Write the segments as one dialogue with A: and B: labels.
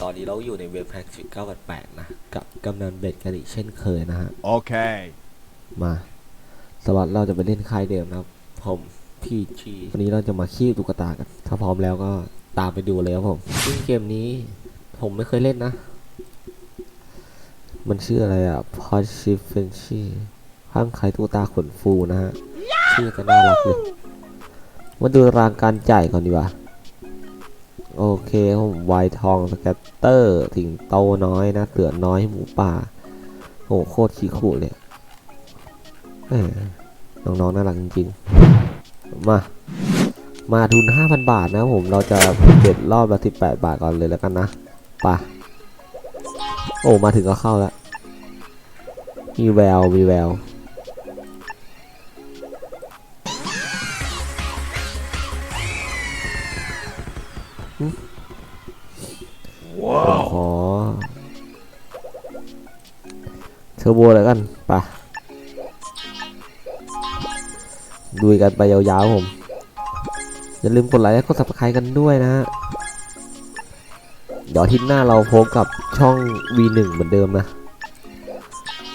A: เราอยู่ในเว็บแพ็กชิ988นะ กับกำนันเบ็ดกันอีกเช่นเคยนะฮะ
B: Okay.
A: มาสวัสดีเราจะไปเล่นค่ายเดิมนะครับ ผมพี่ชีวันนี้เราจะมาขี้ตุ๊กตากัน ถ้าพร้อมแล้วก็ตามไปดูเลยครับผมซึ่งเกมนี้ผมไม่เคยเล่นนะ มันชื่ออะไรอะ p o s h i f e n c h i ข้างคล้ายตุ๊กตาขนฟูนะฮะ ชื่อก็น่ารักเลย มาดูรางการจ่ายก่อนดีกว่า โอเคผมไวทองสแกตเตอร์ถิงโตน้อยนะเสือน้อยหมูป่าโอ้โคตรขี้ขู่เลยน้องๆน่ารักจริงๆ มา มาทุน 5,000 บาทนะผมเราจะเบ็ดรอบละ18 บาทก่อนเลยแล้วกันนะไปะโอ้มาถึงก็เข้าแล้วมีแววมีแวว เทอร์โบเลยกันปะดูกันไปยาวๆผม อย่าลืมกดไลค์และกด subscribe กันด้วยนะฮะเดี๋ยวอาทิตย์หน้าเราพบกับช่อง V1 เหมือนเดิมนะ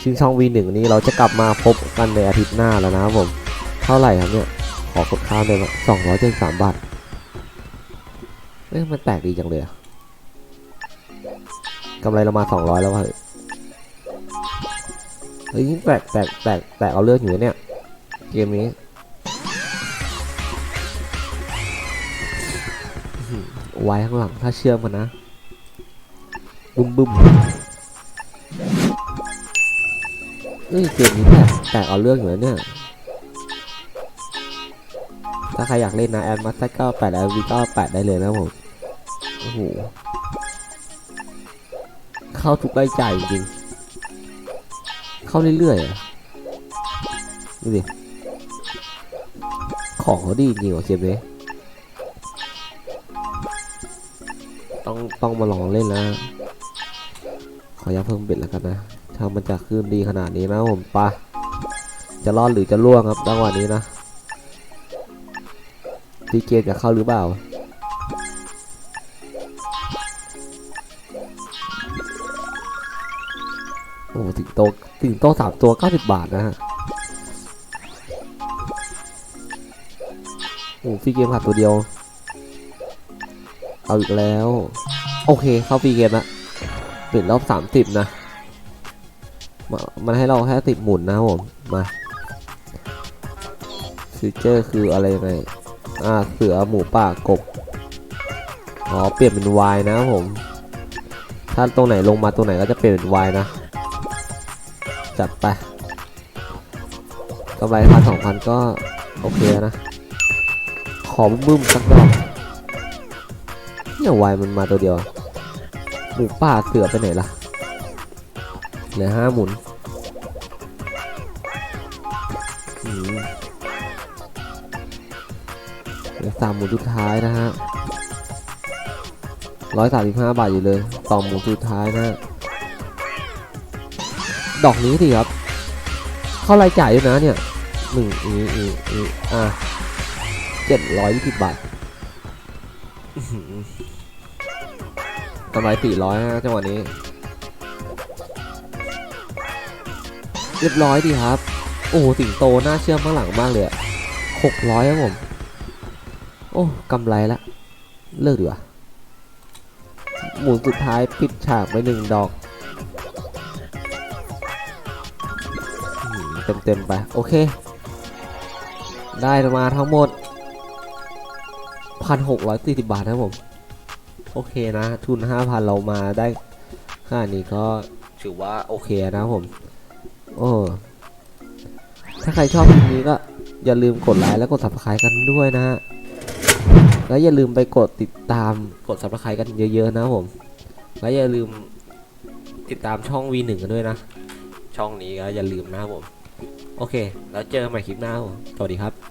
A: ซึ่งช่อง V1 นี้เราจะกลับมาพบกันในอาทิตย์หน้าแล้วนะครับผม เท่าไหร่ครับเนี่ย ขอกดข้าวเลยนะสองร้อยเจ็ดสามบาทเอ้ยมันแปลกดีจังเลยอะกำไรเรามาสองร้อยแล้วว่ะ เฮ้ยแตกแตกแตกแตกเอาเลือดอยู่เนี่ย เกมนี้ไว้ข้างหลังถ้าเชื่อมกันนะบึ้มบึ้มเฮ้ยเกมนี้แตกแตกเอาเรื่องอยู่เนี่ย ถ้าใครอยากเล่นนะแอดมาสเก้าแปดแล้ววีเก้าแปดได้เลยนะผมโอ้โหเข้าทุกรายจ่ายจริง เข้าเรื่อยๆดูดิ ของเขาดีจริงว่ะเกมนี้ต้องต้องมาลองเล่นแล้วขออนุญาตเพิ่มเบ็ดแล้วกันนะ ถ้ามันจะขึ้นดีขนาดนี้นะผมปะจะรอดหรือจะล่วงครับจังหวะนี้นะดีเกมจะเข้าหรือเปล่า โอ้ถึงโตถึงโตสามตัวเก้าสิบบาทนะฮะโอ้ฟรีเกมขาดตัวเดียว เอาอีกแล้ว โอเคเข้าฟรีเกมละปิดรอบสามสิบนะมามันให้เราแค่ติดหมุนนะผมมาฟิวเจอร์คืออะไรยังไงอ่าเสือหมูป่ากบอ๋อเปลี่ยนเป็นวายนะผม ถ้าตรงไหนลงมาตรงไหนก็จะเปลี่ยนเป็นวายนะ จัดไปกำไรพันสองพันก็โอเคนะ ขอบึ้มสักดอกเนี่ยวายมันมาตัวเดียวหมูป่าเสือไปไหนล่ะเหลือห้าหมุนเหลือสามหมุนสุดท้ายนะฮะร้อยสามสิบห้าบาทอยู่เลยสองหมุนสุดท้ายนะฮะ ดอกนี้สิครับ เข้ารายจ่ายด้วยนะเนี่ยหนึ่งอีอีอีอะเจ็ดร้อยยี่สิบบาทกำไรสี่ร้อยนะจังหวะนี้ เรียบร้อยดีครับ โอ้สิงโตน่าเชื่อมข้างหลังมากเลยหกร้อยครับผม โอ้กำไรละ เลิกดีกว่าหมุนสุดท้ายปิดฉากไปหนึ่งดอก เต็มๆไป โอเค ได้มาทั้งหมด 1,640 บาทนะผม โอเคนะ ทุน 5,000 เรามาได้ค่านี้ก็ถือว่าโอเคนะผม โอ้ถ้าใครชอบคลิปนี้ก็อย่าลืมกดไลค์และกด subscribe กันด้วยนะฮะ แล้วอย่าลืมไปกดติดตามกด subscribe กันเยอะๆนะผม และอย่าลืมติดตามช่อง V1 กันด้วยนะ ช่องนี้ก็อย่าลืมนะครับผม โอเค แล้วเจอกันใหม่คลิปหน้าครับผมสวัสดีครับ